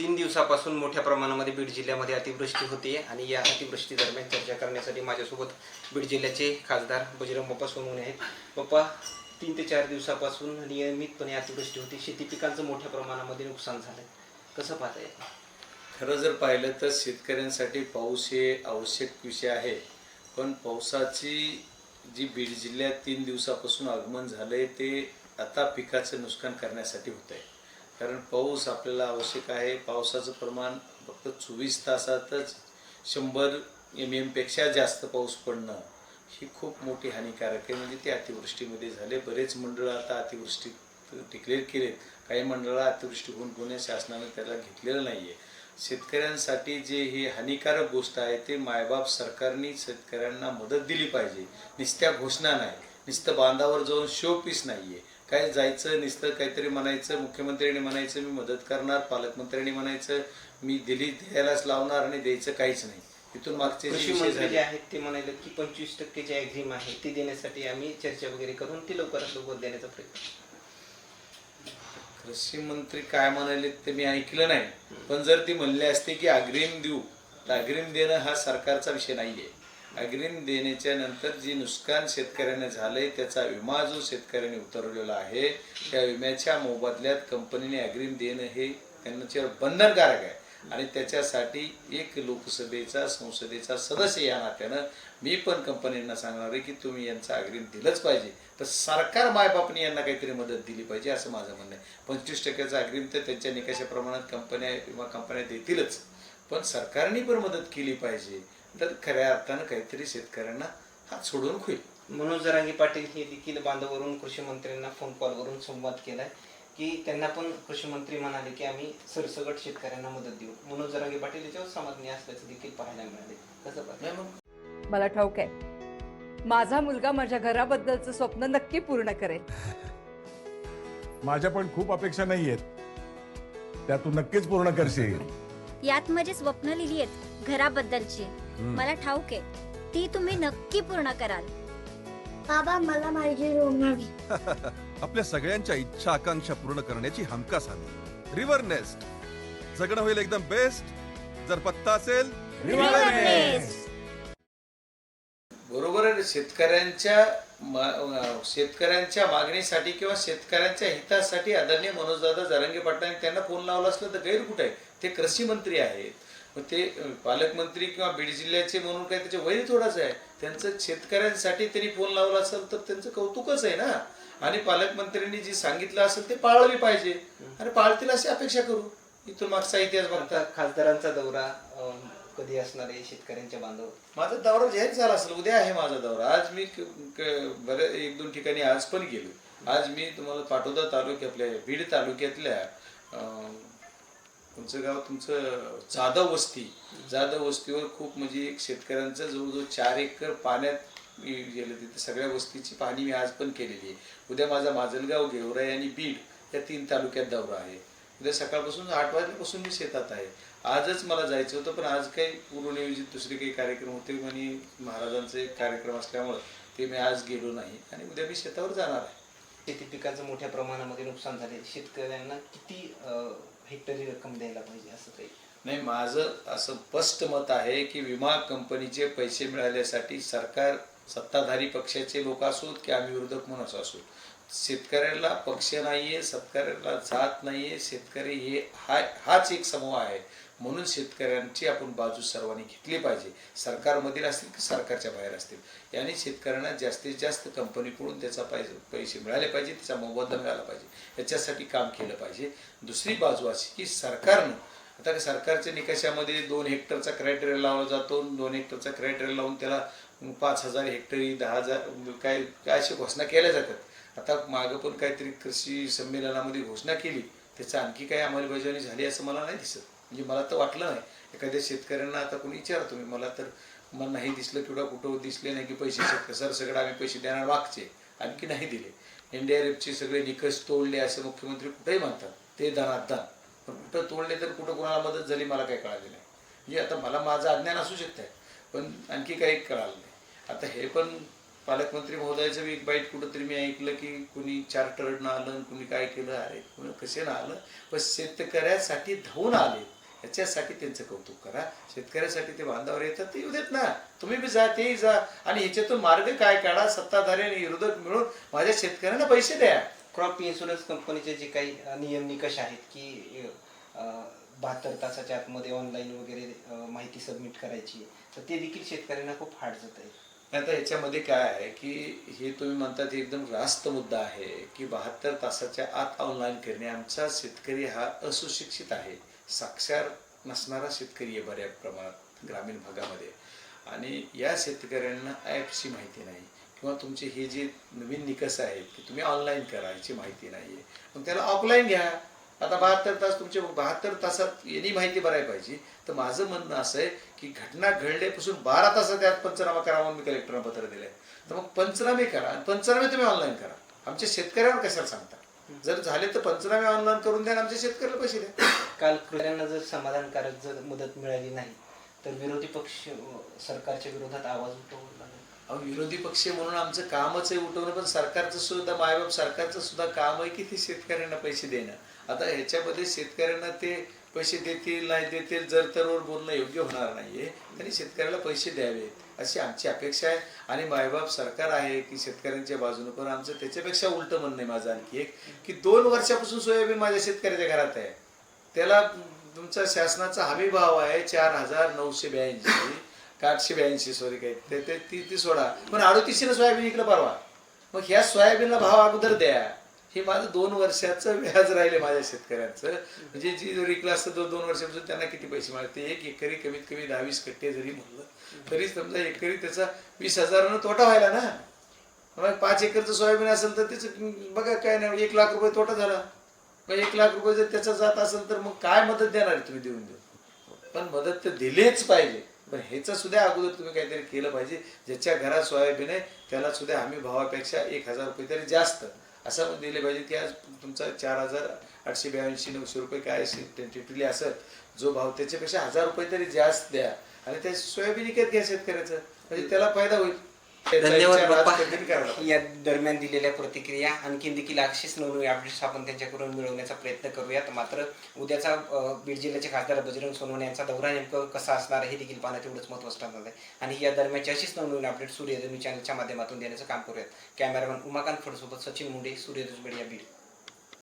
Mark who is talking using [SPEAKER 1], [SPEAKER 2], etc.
[SPEAKER 1] तीन दिवसापासून मोठ्या प्रमाणामध्ये बीड जिल्ह्यामध्ये अतिवृष्टी होते आणि या अतिवृष्टी दरम्यान चर्चा करण्यासाठी माझ्यासोबत बीड जिल्ह्याचे खासदार बजरंग बाप्पा सोनवणे आहेत. बाप्पा तीन ते चार दिवसापासून नियमितपणे अतिवृष्टी होती. शेती पिकांचं मोठ्या प्रमाणामध्ये नुकसान झालं कसं पाहता येईल
[SPEAKER 2] खरं जर पाहिलं तर शेतकऱ्यांसाठी पाऊस हे आवश्यक विषय आहे. पण पावसाची जी बीड जिल्ह्यात तीन दिवसापासून आगमन झालं आहे ते आता पिकाचं नुकसान करण्यासाठी होत आहे कारण पाऊस आपल्याला आवश्यक आहे. पावसाचं प्रमाण फक्त चोवीस तासातच शंभर एम एमपेक्षा जास्त पाऊस पडणं ही खूप मोठी हानिकारक आहे. म्हणजे ते अतिवृष्टीमध्ये झाले. बरेच मंडळं आता अतिवृष्टी डिक्लेअर केलेत. काही मंडळं अतिवृष्टी होऊन पुणे शासनाने त्याला घेतलेलं नाही आहे शेतकऱ्यांसाठी जे ही हानिकारक गोष्ट आहे ते मायबाप सरकारने शेतकऱ्यांना मदत दिली पाहिजे. नुसत्या घोषणा नाही. नुसतं बांधावर जाऊन शो पीस नाही आहे काय जायचं नुसतं काहीतरी म्हणायचं मुख्यमंत्र्यांनी म्हणायचं मी मदत करणार पालकमंत्र्यांनी म्हणायचं मी दिली द्यायलाच लावणार आणि द्यायचं काहीच नाही. इथून मागचे
[SPEAKER 1] कृषी मंत्री जे आहेत ते म्हणाले की पंचवीस टक्के जे ॲग्रीम आहे ती देण्यासाठी आम्ही चर्चा वगैरे करून ती लवकरात लवकर देण्याचा प्रयत्न
[SPEAKER 2] कृषी मंत्री काय म्हणाले ते मी ऐकलं नाही. पण जर ती म्हणले असते की अग्रिम देऊ तर अग्रिम देणं हा सरकारचा विषय नाहीये. अग्रिम देण्याच्या नंतर जी नुकसान शेतकऱ्याने झालंय त्याचा विमा जो शेतकऱ्याने उतरवलेला आहे त्या विम्याच्या मोबदल्यात कंपनीने अग्रिम देणं हे त्यांच्यावर बंधनकारक आहे. आणि त्याच्यासाठी एक लोकसभेचा संसदेचा सदस्य या नात्यानं मी पण कंपन्यांना सांगणार आहे की तुम्ही यांचा अग्रिम दिलंच पाहिजे. तर सरकार मायबापने यांना काहीतरी मदत दिली पाहिजे असं माझं म्हणणं आहे. पंचवीस टक्क्याचा अग्रिम तर त्यांच्या निकषाप्रमाणात कंपन्या किंवा कंपन्या देतीलच. पण सरकारने पण मदत केली पाहिजे. तर खऱ्या अर्थानं काहीतरी शेतकऱ्यांना हात सोडून होईल.
[SPEAKER 1] मनोज जरांगे पाटील हे देखील बांधावरून कृषी मंत्र्यांना फोन कॉलवरून संवाद केलाय की त्यांना पण कृषी मंत्री म्हणाले की आम्ही सरसगट शेतकऱ्यांना मदत देऊ. मनोज जरांगे पाटील याच्यावर समाधानी असल्याचं देखील पाहायला मिळाले कसं
[SPEAKER 2] नाही मग
[SPEAKER 3] मला ठाऊक आहे. माझा मुलगा माझ्या घराबद्दलचं स्वप्न नक्की पूर्ण करेल.
[SPEAKER 4] माझ्या पण खूप अपेक्षा नाही आहेत त्या तू नक्कीच पूर्ण करशील.
[SPEAKER 5] यात माझी स्वप्न लिहिली आहेत घराबद्दलची. मला ठाऊक आहे ती तुम्ही नक्की पूर्ण कराल.
[SPEAKER 6] बाबा मला माझी रूम हवी.
[SPEAKER 7] आपल्या सगळ्यांच्या इच्छा आकांक्षा पूर्ण करण्याची हमखास हमी रिव्हर नेस्ट जगणं होईल एकदम बेस्ट जर पत्ता असेल
[SPEAKER 2] बरोबर आहे शेतकऱ्यांच्या मा- शेतकऱ्यांच्या मागणीसाठी किंवा शेतकऱ्यांच्या हितासाठी आदरणीय मनोजदादा जरांगे पाटलांनी त्यांना फोन लावला असलं तर गैर कुठे आहे? ते कृषी मंत्री आहेत. मग ते पालकमंत्री किंवा बीड जिल्ह्याचे म्हणून काय त्याचे वय थोडाच आहे त्यांचं शेतकऱ्यांसाठी त्यांनी फोन लावला असेल तर त्यांचं कौतुकच आहे ना. आणि पालकमंत्र्यांनी जे सांगितलं असेल ते पाळली पाहिजे. आणि पाळतील अशी अपेक्षा करू. इथून मागचा इतिहास बघता
[SPEAKER 1] आता खासदारांचा दौरा कधी असणार आहे? शेतकऱ्यांच्या बांधावर
[SPEAKER 2] माझा दौरा जाहीर झाला असेल. उद्या आहे माझा दौरा. आज मी बऱ्या एक दोन ठिकाणी आज पण गेलो. आज मी तुम्हाला पाटोदा तालुक्यातल्या बीड तालुक्यातल्या तुमचं गाव तुमचं जाधव वस्ती जाधव वस्तीवर खूप म्हणजे एक शेतकऱ्यांचं जवळजवळ चार एकर पाण्यात मी गेलं तिथे. सगळ्या वस्तीची पाहणी मी आज पण केलेली आहे. उद्या माझा माजलगाव गेवराई आणि बीड या तीन तालुक्यात दौरा आहे. उद्या सकाळपासून आठ वाजल्यापासून मी शेतात आहे. आजच मला जायचं होतं पण आज काही पूर्वनियोजित दुसरे काही कार्यक्रम होते आणि महाराजांचे कार्यक्रम असल्यामुळं ते मी आज गेलो नाही आणि उद्या मी शेतावर जाणार आहे.
[SPEAKER 1] शेती पिकाचं मोठ्या प्रमाणामध्ये नुकसान झाले. शेतकऱ्यांना किती हेक्टरी रक्कम द्यायला पाहिजे असं काही.
[SPEAKER 2] नाही माझं असं स्पष्ट मत आहे की विमा कंपनीचे पैसे मिळाल्यासाठी सरकार सत्ताधारी पक्षाचे लोक असोत की आम्ही विरोधक म्हणून असो शेतकऱ्याला पक्ष नाहीये शेतकऱ्याला जात नाहीये शेतकरी हे हा हाच एक समूह आहे. म्हणून शेतकऱ्यांची आपण बाजू सर्वांनी घेतली पाहिजे. सरकारमधील असतील की सरकारच्या बाहेर असतील? याने शेतकऱ्यांना जास्तीत जास्त कंपनीकडून त्याचा पैसे पैसे मिळाले पाहिजे त्याचा मोबदला मिळाला पाहिजे. याच्यासाठी काम केलं पाहिजे. दुसरी बाजू अशी की सरकारनं आता सरकारच्या निकषामध्ये दोन हेक्टरचा क्रायटेरिया लावला जातो. दोन हेक्टरचा क्रायटेरिया लावून त्याला पाच हजार हेक्टरी दहा हजार काय काय अशी घोषणा केल्या जातात. आता मागं पण काहीतरी कृषी संमेलनामध्ये घोषणा केली. त्याचं आणखी काही अंमलबजावणी झाली असं मला नाही दिसत. म्हणजे मला तर वाटलं नाही. एखाद्या शेतकऱ्यांना आता कोणी विचारा तुम्ही मला तर मला नाही दिसलं किंवा कुठं दिसले नाही की पैसे शेतकरी सर सगळं आम्ही पैसे देणार मागचे आणखी नाही दिले. एन डी आर एफचे सगळे निकष तोडले असे मुख्यमंत्री कुठेही म्हणतात ते दानात दान पण कुठं तोडले तर कुठं कोणाला मदत झाली मला काही कळाले नाही. म्हणजे आता मला माझं अज्ञान असू शकतं पण आणखी काही कळालं नाही. आता हे पण पालकमंत्री महोदयाचं मी एक बाईट कुठंतरी मी ऐकलं की कुणी चार्टर्ड आलं कुणी काय केलं अरे कुणी कशानं आलं? पण शेतकऱ्यासाठी धावून आले. याच्यासाठी त्यांचं कौतुक करा. शेतकऱ्यासाठी ते बांधावर येतात ते येऊ देत ना. तुम्ही बी जा तेही जा. आणि ह्याच्यातून मार्ग काय काढा सत्ताधारी आणि विरोधक मिळून माझ्या शेतकऱ्यांना पैसे द्या.
[SPEAKER 1] क्रॉप इन्शुरन्स कंपनीचे जे काही नियम निकष आहेत की बहात्तर तासाच्या आतमध्ये ऑनलाईन वगैरे माहिती सबमिट करायची तर ते देखील शेतकऱ्यांना खूप हार्ड जात आहे.
[SPEAKER 2] आता ह्याच्यामध्ये काय आहे की हे तुम्ही म्हणतात एकदम रास्त मुद्दा आहे की बहात्तर तासाच्या आत ऑनलाईन करणे आमचा शेतकरी हा असुशिक्षित आहे. साक्षर नसणारा शेतकरी आहे बऱ्या प्रमाणात ग्रामीण भागामध्ये. आणि या शेतकऱ्यांना ॲपची माहिती नाही किंवा तुमचे हे जे नवीन निकष आहेत की तुम्ही ऑनलाईन करा याची माहिती नाही आहे मग त्याला ऑफलाईन घ्या. आता बहात्तर तास तुमचे बहात्तर तासात यांनी माहिती भरायला पाहिजे. तर माझं म्हणणं असं आहे की घटना घडल्यापासून बारा तासात त्यात पंचनामा करा म्हणून मी कलेक्टरला पत्र दिलंय. तर मग पंचनामे करा आणि पंचनामे तुम्ही ऑनलाईन करा. आमच्या शेतकऱ्यांना कशाला सांगता? जर झाले तर पंचनामे ऑनलाईन करून द्या आणि आमच्या शेतकऱ्याला पैसे द्या.
[SPEAKER 1] काल कृत्यांना जर समाधानकारक जर मदत मिळाली नाही तर विरोधी पक्ष सरकारच्या विरोधात आवाज उठवला
[SPEAKER 2] अहो विरोधी पक्ष म्हणून आमचं कामच आहे उठवणं पण सरकारचं सुद्धा मायबाप सरकारचं सुद्धा काम आहे की ते शेतकऱ्यांना पैसे देणं? आता ह्याच्यामध्ये शेतकऱ्यांना ते पैसे देतील नाही देतील जर तरवर बोलणं योग्य होणार नाही आहे त्यांनी शेतकऱ्याला पैसे द्यावे अशी आमची अपेक्षा आहे. आणि मायबाप सरकार आहे की शेतकऱ्यांच्या बाजूने पण आमचं त्याच्यापेक्षा उलटं म्हणणं आहे माझं आणखी एक की दोन वर्षापासून सोयाबीन माझ्या शेतकऱ्याच्या घरात आहे. त्याला तुमचा शासनाचा हमी भाव आहे चार हजार नऊशे ब्याऐंशी का आठशे ब्याऐंशी सॉरी काय ते ते ती ती सोडा. पण अडोतीसशेनं सोयाबीन इकडं परवा. मग ह्या सोयाबीनला भाव अगोदर द्या. हे माझं दोन वर्षाचं व्याज राहिले माझ्या शेतकऱ्यांचं. म्हणजे जी जर विकलं असतं तर दोन वर्षापासून त्यांना किती पैसे मिळते एक एकरी कमीत कमी दहा वीस कट्टे जरी म्हणलं तरी समजा एकरी त्याचा वीस हजारानं तोटा व्हायला ना. मग पाच एकरचं सोयाबीन असेल तर त्याचं बघा काय नाही एक लाख रुपये तोटा झाला. मग एक लाख रुपये जर त्याचा जात असेल तर मग काय मदत देणार आहे तुम्ही देऊन देऊ पण मदत तर दिलीच पाहिजे. पण ह्याचं सुद्धा अगोदर तुम्ही काहीतरी केलं पाहिजे. ज्याच्या घरात सोयाबीन आहे त्याला सुद्धा हमी भावापेक्षा एक हजार रुपये तरी जास्त असं पण दिले पाहिजे की आज तुमचा चार हजार आठशे ब्याऐंशी नऊशे रुपये काय टेंटेटिव्हली असेल जो भाव त्याच्यापेक्षा हजार रुपये तरी जास्त द्या. आणि त्या सोयाबीन विकत घ्या शेतकऱ्याचं. म्हणजे त्याला फायदा होईल.
[SPEAKER 1] धन्यवाद बाप्पा. या दरम्यान दिलेल्या प्रतिक्रिया आणखीन देखील अशीच नवनवी अपडेट्स आपण त्यांच्याकडून मिळवण्याचा प्रयत्न करूयात. मात्र उद्याचा बीड जिल्ह्याचे खासदार बजरंग सोनवणे यांचा दौरा नेमकं कसा असणार हे देखील पाहणं तेवढंच महत्त्वाचं ठरणार आहे. आणि या दरम्यानची अशीच नवनवीन अपडेट सूर्यधनु चॅनलच्या माध्यमातून देण्याचं काम करूयात. कॅमेरामॅन उमाकांत फडसोबत सचिन मुंडे सूर्यधनु मीडिया बीड.